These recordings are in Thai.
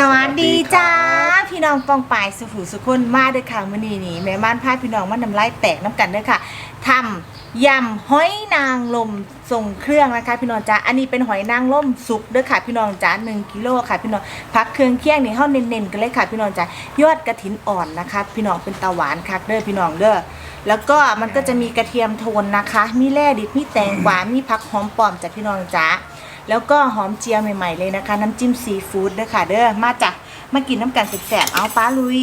สวัสดีจ้าสวัสดีครับพี่น้องปองปายสุขุสุขุนมาเด้อค่ะมื้อนี้นี่แม่บ้านพาพี่น้องมาน้ำลายแตกน้ำกันเด้อค่ะทำยำหอยนางรมทรงเครื่องนะคะ พี่น้องจ้าอันนี้เป็นหอยนางรมสุกเด้อค่ะ พี่น้องจ้า1กิโลค่ะ พี่น้องพักเครื่องเคียงนี่เฮาเน้นๆกันเลยค่ะ พี่น้องจ้ายอดกระถินอ่อนนะคะ พี่น้องเป็นตาหวานคักเด้อพี่น้องเด้อแล้วก็มันก็จะมีกระเทียมโทนนะคะ มีแร่ดิบมีแตงกวามีผักหอมปลอมจากพี่น้องจ้า แล้วก็หอมเจียวใหม่ๆเลยนะคะ น้ำจิ้มซีฟู้ดเด้อค่ะ เด้อมาจ้ะมากินน้ำกันแสบๆเอาป้าลุย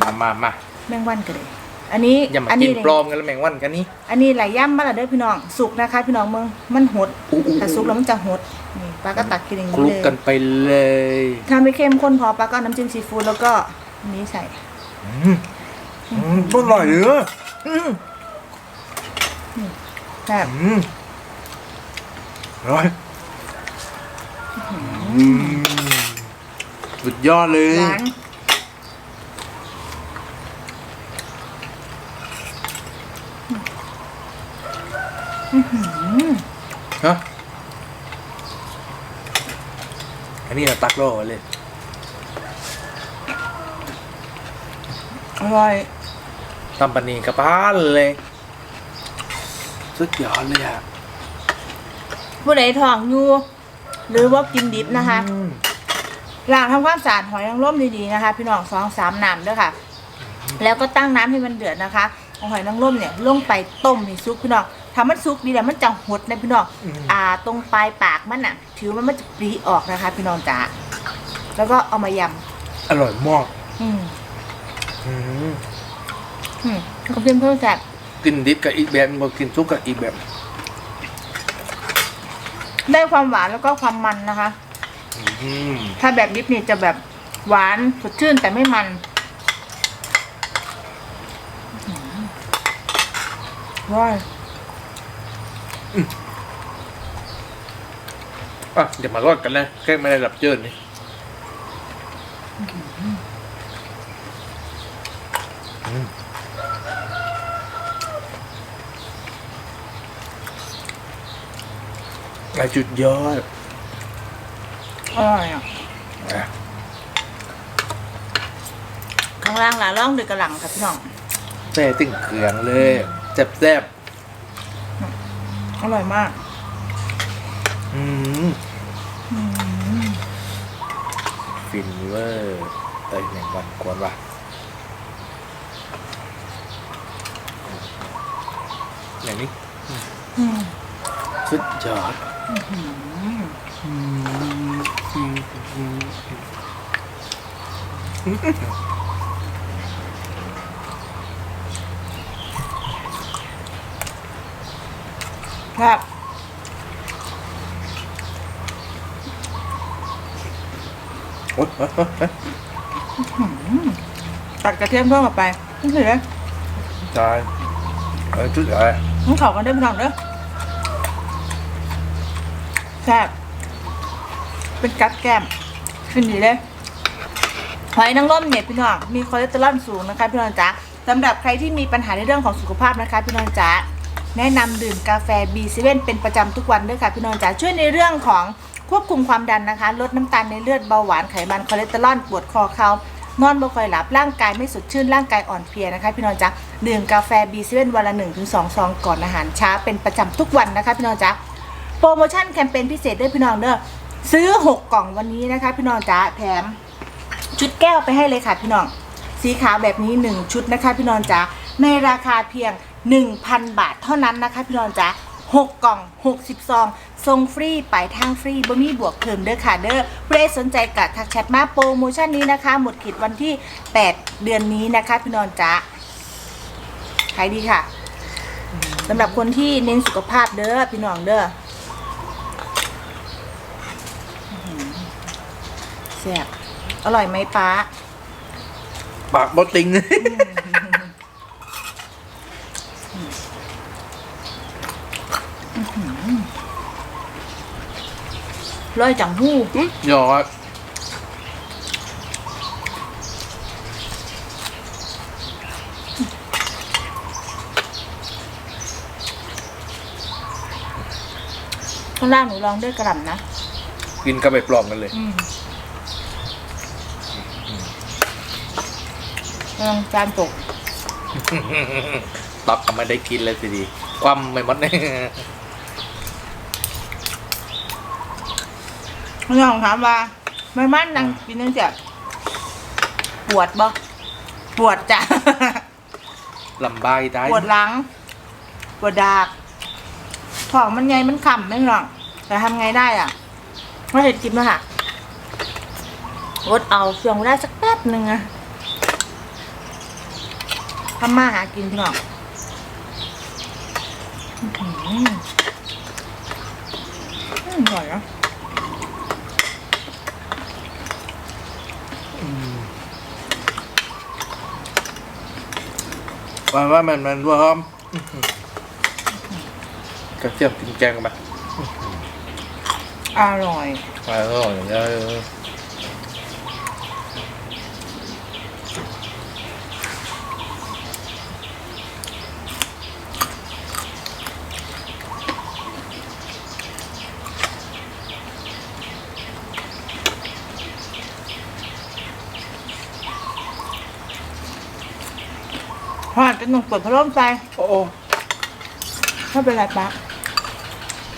มามามาแมงวันกันเลย อันนี้อย่ามาอักินเลยปลอมกันแล้วแมงวันกันนี่อันนี้ไหลย่ำมาและเด้อพี่น้องสุกนะคะ พี่น้องเมืองมันหดอู้อู้ถ้าสุกแล้วมันจะหดนี่ป้าก็ตักกินอย่างคนี้ลุกเลยกันไปเลยถ้าไม่เข้มข้นพอป้าก็เอาน้ำจิ้มซีฟู้ดแล้วก็อันนี้ใส่ อืมอืมอร่อยเนื้ออืมแบบอืมอร่อยอืม สุดยอดเลยร้านฮะ อันนี้เราตักโลเลย อร่อยตำปานีกับป้านเลย สุดยอดเลยอะ ผู้ใดท้องอยู่ หรือว่ากินดิบนะคะอืมล้างทำความสะอาดหอยนางรมดีๆนะคะ พี่น้องสองสามน้ำด้วยค่ะ แล้วก็ตั้งน้ำให้มันเดือดนะคะเอาหอยนางรมเนี่ยลงไปต้มให้ซุกพี่น้องทำมันซุกดีแล้วมันจะหดนะพี่น้องอ่า ตรงปลายปากมันอะถือว่ามันจะปรีออกนะคะ พี่น้องจ๋าแล้วก็เอามายอร่อยมากำอืมอืมอืมขอบคุณเพื่อนแซ่บกินดิบกับอีกแบบมากินซุปกับอีกแบบ ได้ความหวานแล้วก็ความมันนะคะ อืมถ้าแบบดิบนี่จะแบบหวานสดชื่นแต่ไม่มัน ว้ายอะเดี๋ยวมารอดกันเลยแค่ไม่ได้รับเจิญนี่ ไอจุดยอดอร่อยอะอะข้างล่างล่ะร่องด้วยกระหล่ำค่ะพี่น้อง แซ่ตึงเขืองเลยแซ่บแซ่บอร่อยมาก ๆอืมฟินเวอร์เอ้ยแมงวันกวนว่ะอย่างนี้อืม สุดยอด ครับโอ๊ยโอ๊ยโอ๊ยโอ๊ยตัดกระเทียมเพิ่มออกไปนี่คือเลยใช่เอ้ยจุดอะไร ต้องเข่ากันได้พี่น้องเด้อ แซ่บเป็นกัดแก้มขึ้นดีเลยหอยนางรมเนี่ยพี่น้องมีคอเลสเตอรอลสูงนะคะพี่น้องจ๋าสำหรับใครที่มีปัญหาในเรื่องของสุขภาพนะคะพี่น้องจ๋าแนะนำดื่มกาแฟ B7 เป็นประจำทุกวันด้วยค่ะพี่น้องจ๋าช่วยในเรื่องของควบคุมความดันนะคะ ลดน้ำตาลในเลือดเบาหวานไขมันคอเลสเตอรอลปวดคอเขานอนบ่ค่อยหลับร่างกายไม่สดชื่นร่างกายอ่อนเพลียนะคะพี่น้องจ๊ะดื่มกาแฟ B7 วันละ1-2ถึง2ซองก่อนอาหารเช้าเป็นประจำทุกวันนะคะพี่น้องจ๊ะ โปรโมชั่นแคมเปญพิเศษด้วยพี่น้องเด้อซื้อ 6 กล่องวันนี้นะคะ พี่น้องจ๊ะแถมชุดแก้วไปให้เลยค่ะพี่น้อง สีขาวแบบนี้ 1 ชุดนะคะ พี่น้องจ๋าในราคาเพียง 1,000 บาทเท่านั้นนะคะ พี่น้องจ๋า6 กล่อง 60 ซองส่งฟรีไปทางฟรีบ่มีบวกเพิ่มเด้อค่ะเด้อเพื่อสนใจกับทักแชทมาโปรโมชั่นนี้นะคะ หมดขีดวันที่ 8 เดือนนี้นะคะ พี่น้องจ๋าขายดีค่ะสำหรับคนที่เน้นสุขภาพเด้อพี่น้องเด้ออหือ แซ่บอร่อยไหมป้าปากบดติง ร้อยจังหู้ยอดข้างล่างหนูลองด้วยกระหล่ำนะ กินกับไปปลอมกันเลย อืม กำลังจานตกตอกก็ไม่ได้กินเลยสิดี ความไม่หมดเนี่ยพี่น้องถามว่า ไม่มั่นนังกินนั่งจะปวดบ่ปวดจ้ะ ลำบายได้ปวดหลัง ปวดดากท้องมันไงมันขำไม่หรอก แต่ทำไงได้อะไม่เห็นกินแล้วค่ะอดเอาเสียงได้สักแป๊บหนึ่งอะ ทำมาหากินพี่น้องอื้อหืออืมอร่อยนะว่าว่ามันมันว่าหอมกระเทียมกินแกงกันไปอร่อย อร่อยเลย เป็นหนุ่มเปิดพัดลมใส่โอ้ไม่เป็นไรปะ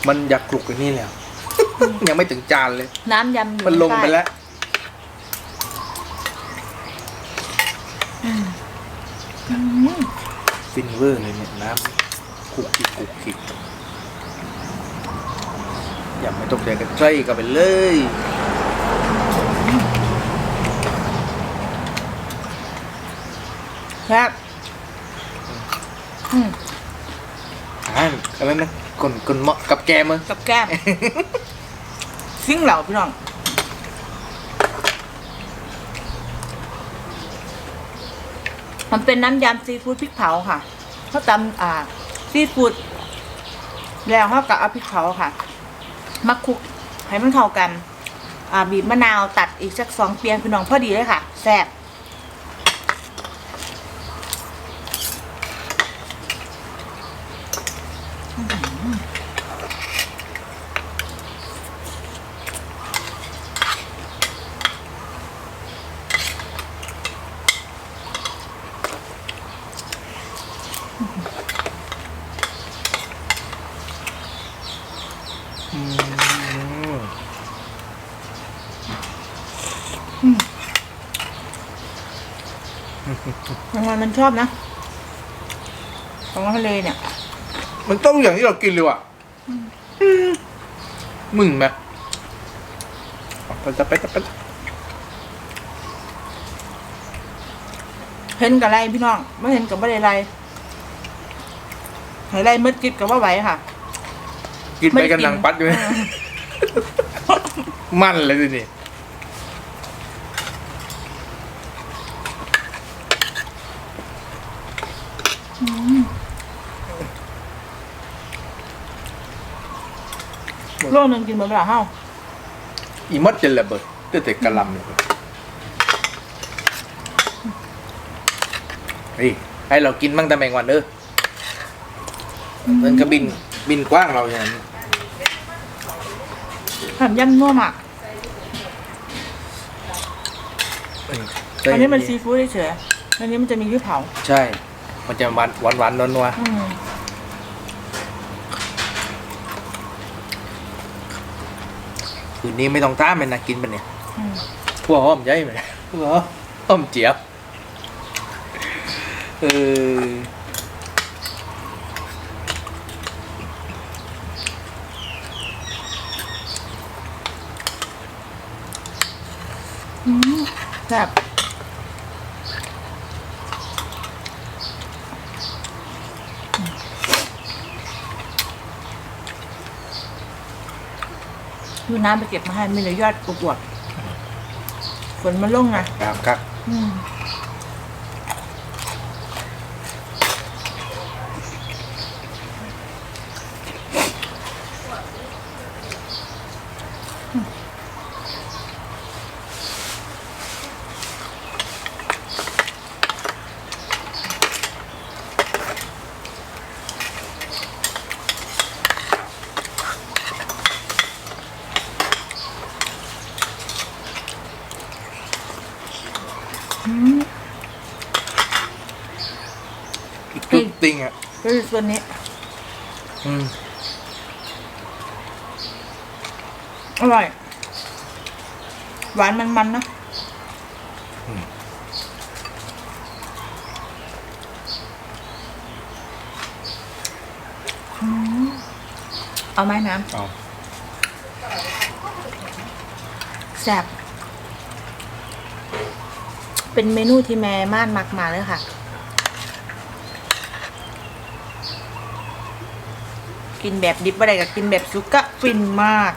มันอยากกลุกไอ้นี่แล้ว ยังไม่ถึงจานเลย น้ำยำอยู่มันลงไปใต้แล้วอืมฟินเวอร์เลยเนี่ยน้ำคุกคิกคุกคิกอย่าไม่ตกใจกันใจกันไปเลยแซ่บ อืมอ่านอะไรนะกลนกลนเหมาะกับแกมั้งกับแก้ม ซิ่งเหล่าพี่น้องมันเป็นน้ำยำซีฟู้ดพริกเผาค่ะเขาตำอ่าซีฟู้ดแล้วเขากับเอาพริกเผาค่ะมาคลุกให้มันเข้ากัน อ่าบีบมะนาวตัดอีกสักสองเปียงพี่น้องพอดีเลยค่ะแซ่บ ชอบนะ ของทะเลเนี่ย มันต้องอย่างที่เรากินเลยว่ะมึงไหมไปจะไปจะไปเห็นกับไรพี่น้องไม่เห็นกับไม่ได้ไรไหนไรมืดกิดกับว่าไหวค่ะ กินไปกันหนังปัดอยู่เนี่ยมันเลยสินี่ โลกหนึ่งกินมาเปล่าเฮ้าอีมัดจะระเบิดเตือแต่กระหลำเนี่ยเฮ้ยให้เรากินบ้างแต่แมงวันเด้อมันก็บินบินกว้างเราอย่างนั้นทำยำนัวหมักอันนี้มันซีฟู้ดเฉยๆอันนี้มันจะมีพริกเผา ใช่ มันจะหวานหวานหวานนัวนัว อืม ๆ คืนนี้ไม่ต้องต้ามเลยนะกินมันเนี่ยอืมพวกหอมใหญ่ไหมพวกหอมเจี๊ยบเอออืมแซ่บ ดูน้ำไปเก็บมาให้ไม่เหลือยอดกบวบฝนมันลงไงครับครับ อืม อร่อย หวานมันๆนะอืมเอาไหมน้เอาำแซ่บเป็นเมนูที่แม่ม่านมักมาเลยค่ะ กินแบบดิบอะไรกับกินแบบซุกก็ฟินมาก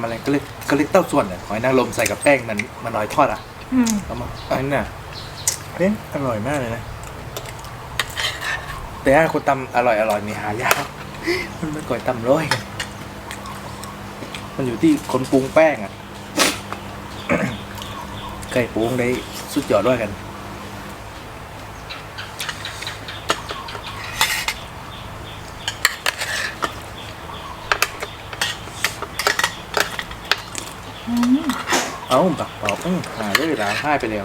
ำอะไรก็เรียกก็เรียกเต้าส่วนเนี่ยหอยนางรมใส่กับแป้งมันมันลอยทอดอะอืมเอามาอันนี้น่ะเฮ้ยอร่อยมากเลยนะ แต่ถ้าคนตำอร่อยอร่อยนี่หายากมันไม่ก่อยตำร้อยกันมันอยู่ที่คนปรุงแป้งอะใครปรุงได้สุดยอดด้วยกัน เอ้าบักตอบอื้อหาได้เวลาให้ไปแล้ว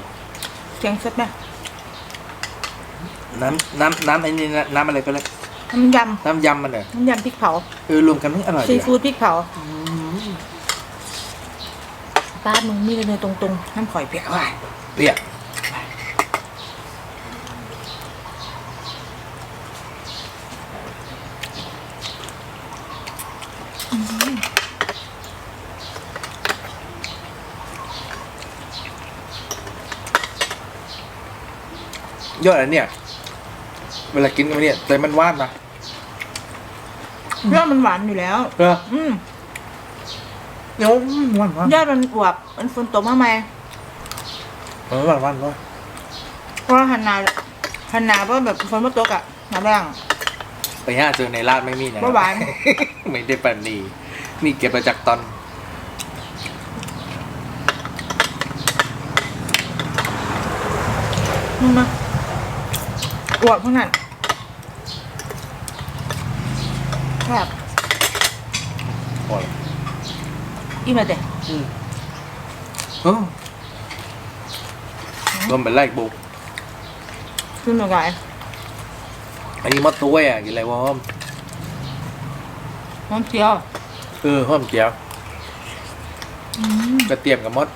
เสียงสดไหมน้ำน้ำน้ำไอ้นี่นะน้ำอะไรก็เลยน้ำยน้ำยำมันเหรอำน้ำยำพริกเผาเออรวมกันไม่อร่อยซีดีอะฟู้ดพริกเผาอืมป้าดมึงมีเลยเนยตรงๆน้ำข่อยเปียกว่ะเปรี้ย ยอดอันเนี้ยเวลากินกันเนี่ยแต่มันหว่านนะเรื่องมันหวานอยู่แล้วเอออืมเดี๋ยวหวานหวานยอดมันอวบมันฝนตกมาไหมเออหวานหวานหวานเพราะว่าหันนาหันนาเพราะแบบฝนมาตกอะหนาแรงไปห้าเจอในร้านไม่มีนะบ่หวาน ไม่ได้ปันนีนี่เก็บมาจากตอนมึง มาอวบขนาดแบบพอแล้วอิ่มเลยเด็อืมเออรวมเป็นไล่บุกขึ้นมาไงอันนี้มดตัวอะกินอะไรวะห้อมน้ำเจียวเออห้อมเจียวอืมกระเทียมกับมด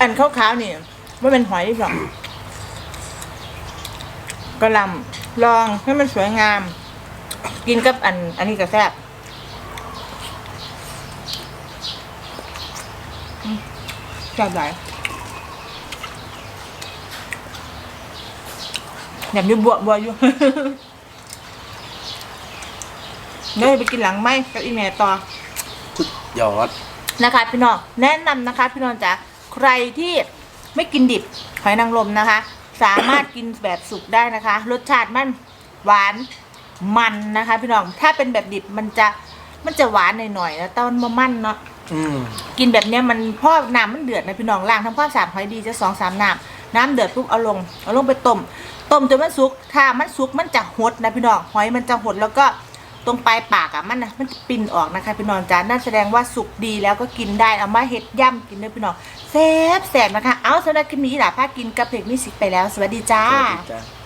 อันขาวๆนี่ว่าเป็นหอยที่สองกระหลำลองให้มันสวยงาม กินกับอัน อันนี้ก็แซ่บอืมแซ่บหลายอยากอยู่บวบวอยู่เดี๋ยวไปกินหลังไหมกับอีเมลต่อสุดยอดนะคะ พี่น้องแนะนำนะคะ พี่น้องจ๋า ใครที่ไม่กินดิบหอยนางรมนะคะ สามารถกินแบบสุกได้นะคะ รสชาติมันหวานมันนะคะ พี่น้องถ้าเป็นแบบดิบมันจะมันจะหวานหน่อยๆแล้วแต้นมะมันเนาะอืมกินแบบเนี้ยมันพ่อน้ำมันเดือดนะพี่น้องล้างทำความสะอาดหอยดีจะสองสามน้ำน้ำเดือดปุ๊บเอาลงเอาลงไปต้มต้มจนมันสุกถ้ามันสุกมันจะหดนะพี่น้องหอยมันจะหดแล้วก็ ตรงปลายปากอะมันนะมันจะปิ่นออกนะคะพี่น้องจ้านั่นแสดงว่าสุกดีแล้วก็กินได้เอามาเห็ดย่ำกินด้วยพี่น้องแซ่บแสบนะคะ เอาสำหรับคลิปนี้หล่ะพากินกระเพกมิสิกไปแล้ว สวัสดีจ้า สวัสดีจ้า